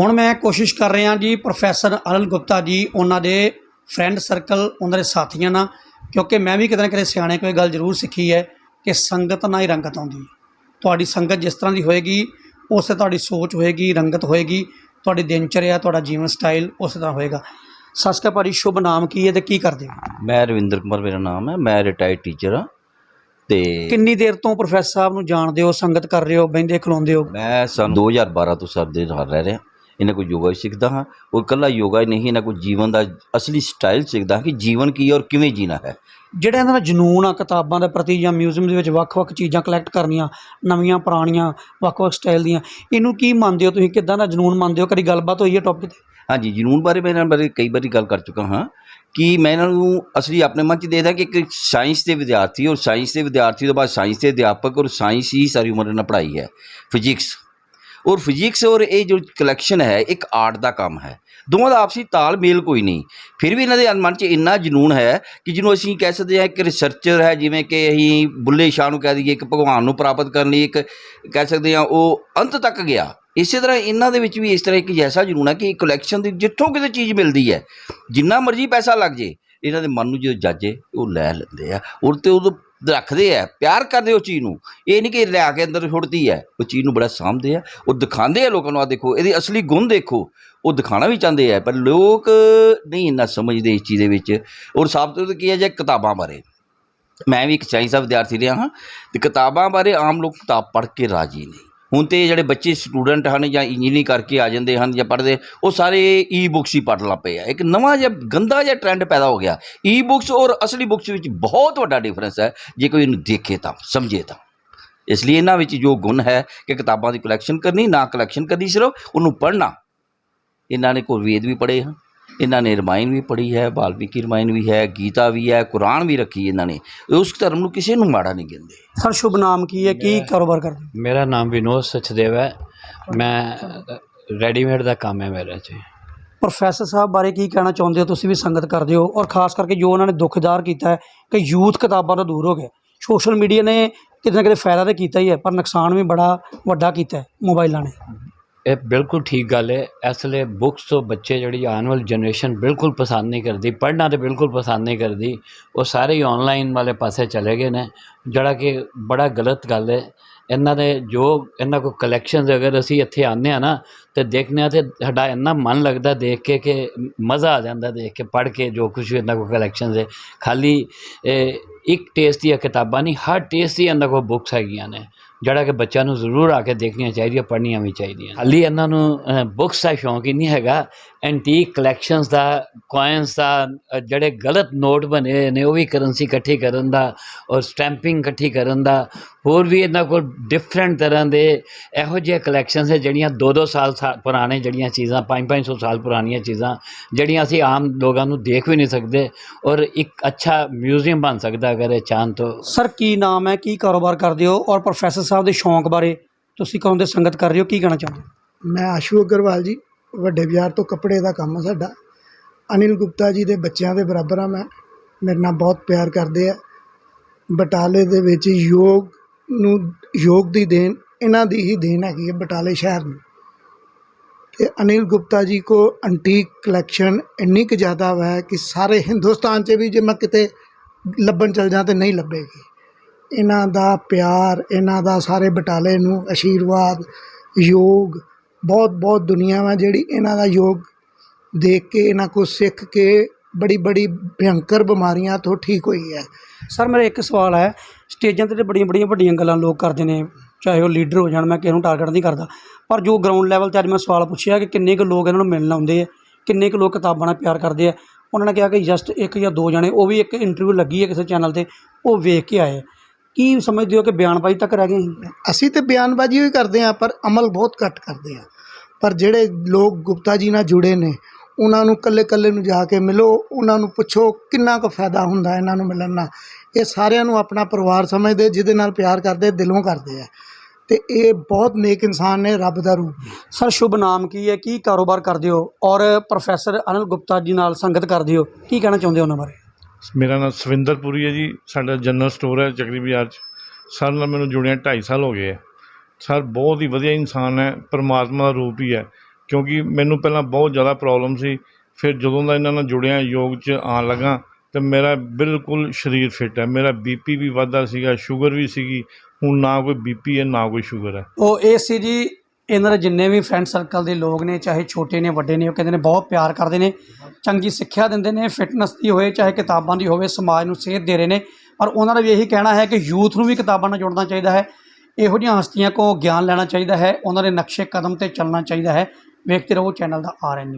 ਹੁਣ ਮੈਂ ਕੋਸ਼ਿਸ਼ ਕਰ ਰਿਹਾ ਜੀ ਪ੍ਰੋਫੈਸਰ ਅਨਿਲ ਗੁਪਤਾ ਜੀ ਉਹਨਾਂ ਦੇ ਫਰੈਂਡ ਸਰਕਲ ਉਹਨਾਂ ਦੇ ਸਾਥੀਆਂ ਨਾਲ ਕਿਉਂਕਿ ਮੈਂ ਵੀ ਕਿਤੇ ਨਾ ਕਿਤੇ ਸਿਆਣੇ ਕੋਈ ਗੱਲ ਜ਼ਰੂਰ ਸਿੱਖੀ ਹੈ ਕਿ ਸੰਗਤ ਨਾਲ ਹੀ ਰੰਗਤ ਆਉਂਦੀ ਹੈ। ਤੁਹਾਡੀ ਸੰਗਤ ਜਿਸ ਤਰ੍ਹਾਂ ਦੀ ਹੋਏਗੀ ਉਸੇ ਤੁਹਾਡੀ ਸੋਚ ਹੋਏਗੀ ਰੰਗਤ ਹੋਏਗੀ ਤੁਹਾਡੀ ਦਿਨਚਰਿਆ ਤੁਹਾਡਾ ਜੀਵਨ ਸਟਾਈਲ ਉਸੇ ਤਰ੍ਹਾਂ ਹੋਏਗਾ। ਅਕਾਲ ਭਾਜੀ ਸ਼ੁਭ ਨਾਮ ਕੀ ਹੈ ਤੇ ਕੀ ਕਰਦੇ ਹੋ? ਮੈਂ ਰਵਿੰਦਰ ਕੁਮਾਰ ਮੇਰਾ ਨਾਮ ਹੈ ਮੈਂ ਰਿਟਾਇਰਡ ਟੀਚਰ ਹਾਂ ਤੇ ਕਿੰਨੀ ਦੇਰ ਤੋਂ ਪ੍ਰੋਫੈਸਰ ਸਾਹਿਬ ਨੂੰ ਜਾਣਦੇ ਹੋ ਸੰਗਤ ਕਰ ਰਹੇ ਹੋ ਬਹਿੰਦੇ ਖਲੋਂਦੇ ਹੋ? ਮੈਂ ਸਨ 2012 ਤੋਂ ਸਰ ਦੇ ਨਾਲ ਰਹਿ ਰਿਹਾ। ਇਹਨਾਂ ਕੋਲ ਯੋਗਾ ਸਿੱਖਦਾ ਹਾਂ। ਔਰ ਇਕੱਲਾ ਯੋਗਾ ਹੀ ਨਹੀਂ ਇਹਨਾਂ ਕੋਲ ਜੀਵਨ ਦਾ ਅਸਲੀ ਸਟਾਈਲ ਸਿੱਖਦਾ ਹਾਂ ਕਿ ਜੀਵਨ ਕੀ ਹੈ ਔਰ ਕਿਵੇਂ ਜੀਣਾ ਹੈ। ਜਿਹੜਾ ਇਹਨਾਂ ਦਾ ਜਨੂਨ ਆ ਕਿਤਾਬਾਂ ਦੇ ਪ੍ਰਤੀ ਜਾਂ ਮਿਊਜ਼ੀਅਮ ਦੇ ਵਿੱਚ ਵੱਖ-ਵੱਖ ਚੀਜ਼ਾਂ ਕਲੈਕਟ ਕਰਨੀਆਂ ਨਵੀਆਂ ਪੁਰਾਣੀਆਂ ਵੱਖ-ਵੱਖ ਸਟਾਈਲ ਦੀਆਂ ਇਹਨੂੰ ਕੀ ਮੰਨਦੇ ਹੋ ਤੁਸੀਂ? ਕਿੱਦਾਂ ਦਾ ਜਨੂਨ ਮੰਨਦੇ ਹੋ? ਕਦੀ ਗੱਲਬਾਤ ਹੋਈ ਹੈ ਟੌਪਿਕ ਤੇ? ਹਾਂਜੀ ਜਨੂਨ ਬਾਰੇ ਮੈਂ ਇਹਨਾਂ ਬਾਰੇ ਕਈ ਵਾਰੀ ਗੱਲ ਕਰ ਚੁੱਕਾ ਹਾਂ ਕਿ ਮੈਂ ਇਹਨਾਂ ਨੂੰ ਅਸਲੀ ਆਪਣੇ ਮਨ 'ਚ ਦੇਖਦਾ ਕਿ ਇੱਕ ਸਾਇੰਸ ਦੇ ਵਿਦਿਆਰਥੀ ਔਰ ਸਾਇੰਸ ਦੇ ਵਿਦਿਆਰਥੀ ਤੋਂ ਬਾਅਦ ਸਾਇੰਸ ਦੇ ਅਧਿਆਪਕ ਔਰ ਸਾਇੰਸ ਹੀ ਸਾਰੀ ਉਮਰ ਇਹਨਾਂ ਪੜ੍ਹਾਈ ਹੈ। ਫਿਜ਼ਿਕਸ ਔਰ ਫਿਜ਼ਿਕਸ ਔਰ ਇਹ ਜੋ ਕਲੈਕਸ਼ਨ ਹੈ, ਇੱਕ ਆਰਟ ਦਾ ਕੰਮ ਹੈ। ਦੋਵਾਂ ਦਾ ਆਪਸੀ ਤਾਲਮੇਲ ਕੋਈ ਨਹੀਂ। ਫਿਰ ਵੀ ਇਹਨਾਂ ਦੇ ਮਨ 'ਚ ਇੰਨਾ ਜਨੂਨ ਹੈ ਕਿ ਜਿਹਨੂੰ ਅਸੀਂ ਕਹਿ ਸਕਦੇ ਹਾਂ ਇੱਕ ਰਿਸਰਚਰ ਹੈ, ਜਿਵੇਂ ਕਿ ਅਸੀਂ ਬੁੱਲੇ ਸ਼ਾਹ ਨੂੰ ਕਹਿ ਦਈਏ, ਇੱਕ ਭਗਵਾਨ ਨੂੰ ਪ੍ਰਾਪਤ ਕਰਨ ਲਈ ਇੱਕ ਕਹਿ ਸਕਦੇ ਹਾਂ ਉਹ ਅੰਤ ਤੱਕ ਗਿਆ। ਇਸੇ ਤਰ੍ਹਾਂ ਇਹਨਾਂ ਦੇ ਵਿੱਚ ਵੀ ਇਸ ਤਰ੍ਹਾਂ ਇੱਕ ਜੈਸਾ ਜਨੂਨ ਹੈ ਕਿ ਕਲੈਕਸ਼ਨ ਦੀ ਜਿੱਥੋਂ ਕਿਤੇ ਚੀਜ਼ ਮਿਲਦੀ ਹੈ। ਜਿੰਨਾ ਮਰਜ਼ੀ ਪੈਸਾ ਲੱਗ ਜੇ, ਇਹਨਾਂ ਦੇ ਮਨ ਨੂੰ ਜਦੋਂ ਜਾਜੇ ਉਹ ਲੈ ਲੈਂਦੇ ਆ। ਔਰ ਤੇ ਉਹ ਰੱਖਦੇ ਆ, ਪਿਆਰ ਕਰਦੇ ਉਹ ਚੀਜ਼ ਨੂੰ। ਇਹ ਨਹੀਂ ਕਿ ਲਿਆ ਕੇ ਅੰਦਰ ਛੁੱਟਦੀ ਹੈ ਉਹ ਚੀਜ਼ ਨੂੰ ਬੜਾ ਸਾਂਭਦੇ ਆ, ਉਹ ਦਿਖਾਉਂਦੇ ਆ ਲੋਕਾਂ ਨੂੰ ਆ ਦੇਖੋ, ਇਹਦੀ ਅਸਲੀ ਗੁਣ ਦੇਖੋ, ਉਹ ਦਿਖਾਣਾ ਵੀ ਚਾਹੁੰਦੇ ਆ, ਪਰ ਲੋਕ ਨਹੀਂ ਇੰਨਾ ਸਮਝਦੇ ਇਸ ਚੀਜ਼ ਦੇ ਵਿੱਚ। ਔਰ ਸਾਫ਼ ਤੌਰ 'ਤੇ ਕੀ ਹੈ ਜੇ ਕਿਤਾਬਾਂ ਬਾਰੇ। ਮੈਂ ਵੀ ਇੱਕ ਸਾਇੰਸ ਦਾ ਵਿਦਿਆਰਥੀ ਰਿਹਾ ਹਾਂ, ਤੇ ਕਿਤਾਬਾਂ ਬਾਰੇ ਆਮ ਲੋਕ ਕਿਤਾਬ ਪੜ੍ਹ ਕੇ ਰਾਜੀ ਨਹੀਂ। ਹੁਣ ਤੇ ਜਿਹੜੇ ਬੱਚੇ ਸਟੂਡੈਂਟ ਹਨ ਜਾਂ ਇੰਜੀਨੀਅਰਿੰਗ ਕਰਕੇ ਆ ਜਾਂਦੇ ਹਨ ਜਾਂ ਪੜ੍ਹਦੇ, ਉਹ ਸਾਰੇ ਈ ਬੁੱਕਸ ਹੀ ਪੜ੍ਹਨ ਲੱਗ ਪਏ ਆ। ਇੱਕ ਨਵਾਂ ਜਿਹਾ ਗੰਦਾ ਜਿਹਾ ਟ੍ਰੈਂਡ ਪੈਦਾ ਹੋ ਗਿਆ। ਈ ਬੁੱਕਸ ਔਰ ਅਸਲੀ ਬੁੱਕਸ ਵਿੱਚ ਬਹੁਤ ਵੱਡਾ ਡਿਫਰੈਂਸ ਹੈ। ਜੇ ਕੋਈ ਇਹਨੂੰ ਦੇਖੇ ਤਾਂ, ਸਮਝੇ ਤਾਂ। ਇਸ ਲਈ ਇਹਨਾਂ ਵਿੱਚ ਜੋ ਗੁਣ ਹੈ ਕਿ ਕਿਤਾਬਾਂ ਦੀ ਕਲੈਕਸ਼ਨ ਕਰਨੀ, ਨਾ ਕਲੈਕਸ਼ਨ ਕਰਨੀ ਸਿਰਫ, ਉਹਨੂੰ ਪੜ੍ਹਨਾ। ਇਹਨਾਂ ਨੇ ਕੋਈ ਵੇਦ ਵੀ ਪੜ੍ਹੇ ਹਨ। ਇਹਨਾਂ ਨੇ ਰਮਾਇਣ ਵੀ ਪੜ੍ਹੀ ਹੈ ਵਾਲਮੀਕੀ ਰਮਾਇਣ ਵੀ ਹੈ ਗੀਤਾ ਵੀ ਹੈ ਕੁਰਾਨ ਵੀ ਰੱਖੀ ਇਹਨਾਂ ਨੇ। ਉਸ ਧਰਮ ਨੂੰ ਕਿਸੇ ਨੂੰ ਮਾੜਾ ਨਹੀਂ ਕਹਿੰਦੇ। ਸਰ ਸ਼ੁਭ ਨਾਮ ਕੀ ਹੈ? ਕੀ ਕਾਰੋਬਾਰ ਕਰਦੇ ਮੇਰਾ ਨਾਮ ਵਿਨੋਦ ਸਚਦੇਵ ਹੈ। ਮੈਂ ਰੈਡੀਮੇਡ ਦਾ ਕੰਮ ਹੈ ਮੇਰਾ ਜੀ। ਪ੍ਰੋਫੈਸਰ ਸਾਹਿਬ ਬਾਰੇ ਕੀ ਕਹਿਣਾ ਚਾਹੁੰਦੇ ਹੋ? ਤੁਸੀਂ ਵੀ ਸੰਗਤ ਕਰਦੇ ਹੋ ਔਰ ਖਾਸ ਕਰਕੇ ਜੋ ਉਹਨਾਂ ਨੇ ਦੁੱਖ ਜ਼ਾਹਰ ਕੀਤਾ ਹੈ ਕਿ ਯੂਥ ਕਿਤਾਬਾਂ ਤੋਂ ਦੂਰ ਹੋ ਗਿਆ ਸੋਸ਼ਲ ਮੀਡੀਆ ਨੇ ਕਿਤੇ ਨਾ ਕਿਤੇ ਫਾਇਦਾ ਤਾਂ ਕੀਤਾ ਹੀ ਹੈ ਪਰ ਨੁਕਸਾਨ ਵੀ ਬੜਾ ਵੱਡਾ ਕੀਤਾ ਹੈ ਮੋਬਾਈਲਾਂ ਨੇ। ਇਹ ਬਿਲਕੁਲ ਠੀਕ ਗੱਲ ਹੈ। ਇਸ ਲਈ ਬੁੱਕਸ ਤੋਂ ਬੱਚੇ ਜਿਹੜੀ ਆਉਣ ਵਾਲੀ ਜਨਰੇਸ਼ਨ ਬਿਲਕੁਲ ਪਸੰਦ ਨਹੀਂ ਕਰਦੀ, ਪੜ੍ਹਨਾ ਤਾਂ ਬਿਲਕੁਲ ਪਸੰਦ ਨਹੀਂ ਕਰਦੀ। ਉਹ ਸਾਰੇ ਹੀ ਔਨਲਾਈਨ ਵਾਲੇ ਪਾਸੇ ਚਲੇ ਗਏ ਨੇ। ਜਿਹੜਾ ਕਿ ਬੜਾ ਗਲਤ ਗੱਲ ਹੈ। ਇਹਨਾਂ ਦੇ ਜੋ, ਇਹਨਾਂ ਕੋਲ ਕਲੈਕਸ਼ਨਸ ਅਗਰ ਅਸੀਂ ਇੱਥੇ ਆਉਂਦੇ ਹਾਂ ਨਾ ਅਤੇ ਦੇਖਦੇ ਆ ਤੇ ਸਾਡਾ ਇੰਨਾ ਮਨ ਲੱਗਦਾ ਦੇਖ ਕੇ ਕਿ ਮਜ਼ਾ ਆ ਜਾਂਦਾ ਦੇਖ ਕੇ ਪੜ੍ਹ ਕੇ ਜੋ ਕੁਝ ਇਹਨਾਂ ਕੋਲ ਕਲੈਕਸ਼ਨਸ ਹੈ। ਖਾਲੀ ਇੱਕ ਟੇਸਟ ਦੀਆਂ ਕਿਤਾਬਾਂ ਨਹੀਂ, ਹਰ ਟੇਸਟ ਦੀ ਇਹਨਾਂ ਕੋਲ ਬੁੱਕਸ ਹੈਗੀਆਂ ਨੇ, ਜਿਹੜਾ ਕਿ ਬੱਚਿਆਂ ਨੂੰ ਜ਼ਰੂਰ ਆ ਕੇ ਦੇਖਣੀਆਂ ਚਾਹੀਦੀਆਂ, ਪੜ੍ਹਨੀਆਂ ਵੀ ਚਾਹੀਦੀਆਂ। ਹਾਲੀ ਇਹਨਾਂ ਨੂੰ ਬੁੱਕਸ ਦਾ ਸ਼ੌਂਕ ਹੀ ਨਹੀਂ ਹੈਗਾ ਐਂਟੀਕ ਕਲੈਕਸ਼ਨਸ ਦਾ ਕੋਇਨਸ ਦਾ ਜਿਹੜੇ ਗਲਤ ਨੋਟ ਬਣੇ ਹੋਏ ਨੇ, ਉਹ ਵੀ ਕਰੰਸੀ ਇਕੱਠੀ ਕਰਨ ਦਾ ਔਰ ਸਟੈਂਪਿੰਗ ਇਕੱਠੀ ਕਰਨ ਦਾ, ਹੋਰ ਵੀ ਇਹਨਾਂ ਕੋਲ ਡਿਫਰੈਂਟ ਤਰ੍ਹਾਂ ਦੇ ਇਹੋ ਜਿਹੇ ਕਲੈਕਸ਼ਨਸ ਹੈ ਜਿਹੜੀਆਂ 2-2 ਸਾਲ ਸਾਲ ਪੁਰਾਣੇ ਜਿਹੜੀਆਂ ਚੀਜ਼ਾਂ 5-500 ਸਾਲ ਪੁਰਾਣੀਆਂ ਚੀਜ਼ਾਂ ਜਿਹੜੀਆਂ ਅਸੀਂ ਆਮ ਲੋਕਾਂ ਨੂੰ ਦੇਖ ਵੀ ਨਹੀਂ ਸਕਦੇ ਔਰ ਇੱਕ ਅੱਛਾ ਮਿਊਜ਼ੀਅਮ ਬਣ ਸਕਦਾ ਅਗਰ ਇਹ ਚਾਹਨ ਤੋਂ। ਸਰ ਕੀ ਨਾਮ ਹੈ ਕੀ ਕਾਰੋਬਾਰ ਕਰਦੇ ਹੋ ਔਰ ਪ੍ਰੋਫੈਸਰ ਸਾਹਿਬ ਦੇ ਸ਼ੌਂਕ ਬਾਰੇ ਤੁਸੀਂ ਕਦੋਂ ਦੇ ਸੰਗਤ ਕਰ ਰਹੇ ਹੋ ਕੀ ਕਹਿਣਾ ਚਾਹੁੰਦੇ ਹੋ? ਮੈਂ ਆਸ਼ੂ ਅਗਰਵਾਲ ਜੀ ਵੱਡੇ ਬਾਜ਼ਾਰ ਤੋਂ ਕੱਪੜੇ ਦਾ ਕੰਮ ਆ ਸਾਡਾ। ਅਨਿਲ ਗੁਪਤਾ ਜੀ ਦੇ ਬੱਚਿਆਂ ਦੇ ਬਰਾਬਰ ਆ ਮੈਂ। ਮੇਰੇ ਨਾਲ ਬਹੁਤ ਪਿਆਰ ਕਰਦੇ ਆ। ਬਟਾਲੇ ਦੇ ਵਿੱਚ ਯੋਗ ਨੂੰ ਯੋਗ ਦੀ ਦੇਣ ਇਹਨਾਂ ਦੀ ਹੀ ਦੇਣ ਹੈਗੀ ਹੈ ਬਟਾਲੇ ਸ਼ਹਿਰ ਨੂੰ। ਤੇ ਅਨਿਲ ਗੁਪਤਾ ਜੀ ਕੋ ਐਂਟੀਕ ਕਲੈਕਸ਼ਨ ਇੰਨੀ ਕੁ ਜ਼ਿਆਦਾ ਹੈ ਕਿ ਸਾਰੇ ਹਿੰਦੁਸਤਾਨ 'ਚ ਵੀ ਜੇ ਮੈਂ ਕਿਤੇ ਲੱਭਣ ਚਲ ਜਾਂ ਤੇ ਨਹੀਂ ਲੱਭੇਗੀ। ਇਹਨਾਂ ਦਾ ਪਿਆਰ, ਇਹਨਾਂ ਦਾ ਸਾਰੇ ਬਟਾਲੇ ਨੂੰ ਆਸ਼ੀਰਵਾਦ ਯੋਗ, ਬਹੁਤ ਬਹੁਤ ਦੁਨੀਆ ਵਾ ਜਿਹੜੀ ਇਹਨਾਂ ਦਾ ਯੋਗ ਦੇਖ ਕੇ, ਇਹਨਾਂ ਕੋ ਸਿੱਖ ਕੇ ਬੜੀ ਬੜੀ ਭਿਅੰਕਰ ਬਿਮਾਰੀਆਂ ਤੋਂ ਠੀਕ ਹੋਈ ਹੈ। ਸਰ, ਮੇਰਾ ਇੱਕ ਸਵਾਲ ਹੈ, ਸਟੇਜਾਂ ਤੇ ਤਾਂ ਬੜੀਆਂ ਬੜੀਆਂ ਵੱਡੀਆਂ ਗੱਲਾਂ ਲੋਕ ਕਰਦੇ ਨੇ। ਚਾਹੇ ਉਹ ਲੀਡਰ ਹੋ ਜਾਣ, ਮੈਂ ਕਿਸੇ ਨੂੰ ਟਾਰਗੇਟ ਨਹੀਂ ਕਰਦਾ। ਪਰ ਜੋ ਗਰਾਊਂਡ ਲੈਵਲ ਤੇ ਅੱਜ ਮੈਂ ਸਵਾਲ ਪੁੱਛਿਆ ਕਿ ਕਿੰਨੇ ਕੁ ਲੋਕ ਇਹਨਾਂ ਨੂੰ ਮਿਲਣ ਆਉਂਦੇ ਆ, ਕਿੰਨੇ ਕੁ ਲੋਕ ਕਿਤਾਬਾਂ ਨਾਲ ਪਿਆਰ ਕਰਦੇ ਆ, ਉਹਨਾਂ ਨੇ ਕਿਹਾ ਕਿ ਜਸਟ ਇੱਕ ਜਾਂ ਦੋ ਜਣੇ, ਉਹ ਵੀ ਇੱਕ ਇੰਟਰਵਿਊ ਲੱਗੀ ਹੈ ਕਿਸੇ ਚੈਨਲ ਤੇ, ਉਹ ਵੇਖ ਕੇ ਆਏ ਕੀ ਸਮਝਦੇ ਹੋ ਕਿ ਬਿਆਨਬਾਜ਼ੀ ਤੱਕ ਰਹਿ ਗਏ ਅਸੀਂ? ਅਸੀਂ ਤੇ ਬਿਆਨਬਾਜ਼ੀ ਵੀ ਕਰਦੇ ਹਾਂ, ਪਰ ਅਮਲ ਬਹੁਤ ਘੱਟ ਕਰਦੇ ਹਾਂ। ਪਰ ਜਿਹੜੇ ਲੋਕ ਗੁਪਤਾ ਜੀ ਨਾਲ ਜੁੜੇ ਨੇ, ਉਹਨਾਂ ਨੂੰ ਕੱਲੇ ਕੱਲੇ ਨੂੰ ਜਾ ਕੇ ਮਿਲੋ, ਉਹਨਾਂ ਨੂੰ ਪੁੱਛੋ ਕਿੰਨਾ ਕੁ ਫਾਇਦਾ ਹੁੰਦਾ ਇਹਨਾਂ ਨੂੰ ਮਿਲਣ ਨਾਲ। ਇਹ ਸਾਰਿਆਂ ਨੂੰ ਆਪਣਾ ਪਰਿਵਾਰ ਸਮਝਦੇ, ਜਿਹਦੇ ਨਾਲ ਪਿਆਰ ਕਰਦੇ, ਦਿਲੋਂ ਕਰਦੇ ਆ। ਤੇ ਇਹ ਬਹੁਤ ਨੇਕ ਇਨਸਾਨ ਨੇ ਰੱਬ ਦਾ ਰੂਪ। ਸਰ ਸ਼ੁਭ ਨਾਮ ਕੀ ਹੈ? ਕੀ ਕਾਰੋਬਾਰ ਕਰਦੇ ਹੋ? ਔਰ ਪ੍ਰੋਫੈਸਰ ਅਨਿਲ ਗੁਪਤਾ ਜੀ ਨਾਲ ਸੰਗਤ ਕਰਦੇ ਹੋ? ਕੀ ਕਹਿਣਾ ਚਾਹੁੰਦੇ ਹੋ ਉਹਨਾਂ ਬਾਰੇ? ਮੇਰਾ ਨਾਮ ਸਵਿੰਦਰਪੁਰੀ ਹੈ ਜੀ। ਸਾਡਾ ਜਨਰਲ ਸਟੋਰ ਹੈ ਚੱਕਰੀ ਬਾਜ਼ਾਰ 'ਚ। ਸਰ ਨਾਲ ਮੈਨੂੰ ਜੁੜਿਆ 2.5 ਸਾਲ ਹੋ ਗਏ ਹੈ। ਸਰ ਬਹੁਤ ਹੀ ਵਧੀਆ ਇਨਸਾਨ ਹੈ। ਪਰਮਾਤਮਾ ਦਾ ਰੂਪ ਹੀ ਹੈ। ਕਿਉਂਕਿ ਮੈਨੂੰ ਪਹਿਲਾਂ ਬਹੁਤ ਜ਼ਿਆਦਾ ਪ੍ਰੋਬਲਮ ਸੀ। ਫਿਰ ਜਦੋਂ ਦਾ ਇਹਨਾਂ ਨਾਲ ਜੁੜਿਆ ਯੋਗ 'ਚ ਆਉਣ ਲੱਗਾ ਤੇ ਮੇਰਾ ਬਿਲਕੁਲ ਸਰੀਰ ਫਿੱਟ ਹੈ। ਮੇਰਾ ਬੀਪੀ ਵੀ ਵੱਧਦਾ ਸੀਗਾ ਸ਼ੂਗਰ ਵੀ ਸੀਗੀ। ਹੁਣ ਨਾ ਕੋਈ ਬੀਪੀ ਹੈ, ਨਾ ਕੋਈ ਸ਼ੂਗਰ ਹੈ। ਉਹ ਇਹ ਸੀ ਜੀ, ਇਹਨਾਂ ਦੇ ਜਿੰਨੇ ਵੀ ਫਰੈਂਡ ਸਰਕਲ ਦੇ ਲੋਕ ਨੇ, ਚਾਹੇ ਛੋਟੇ ਨੇ, ਵੱਡੇ ਨੇ, ਉਹ ਕਹਿੰਦੇ ਨੇ ਬਹੁਤ ਪਿਆਰ ਕਰਦੇ ਨੇ, ਚੰਗੀ ਸਿੱਖਿਆ ਦਿੰਦੇ ਨੇ ਫਿਟਨੈਸ ਦੀ ਹੋਵੇ, ਚਾਹੇ ਕਿਤਾਬਾਂ ਦੀ ਹੋਵੇ, ਸਮਾਜ ਨੂੰ ਸੇਧ ਦੇ ਰਹੇ ਨੇ। ਪਰ ਉਹਨਾਂ ਦਾ ਵੀ ਇਹੀ ਕਹਿਣਾ ਹੈ ਕਿ ਯੂਥ ਨੂੰ ਵੀ ਕਿਤਾਬਾਂ ਨਾਲ ਜੋੜਨਾ ਚਾਹੀਦਾ ਹੈ, ਇਹੋ ਜਿਹੀਆਂ ਹਸਤੀਆਂ ਕੋ ਗਿਆਨ ਲੈਣਾ ਚਾਹੀਦਾ ਹੈ, ਉਹਨਾਂ ਦੇ ਨਕਸ਼ੇ ਕਦਮ ਤੇ ਚੱਲਣਾ ਚਾਹੀਦਾ ਹੈ। ਵੇਖਦੇ ਰਹੋ, ਚੈਨਲ ਦਾ ਆਰ ਐਨ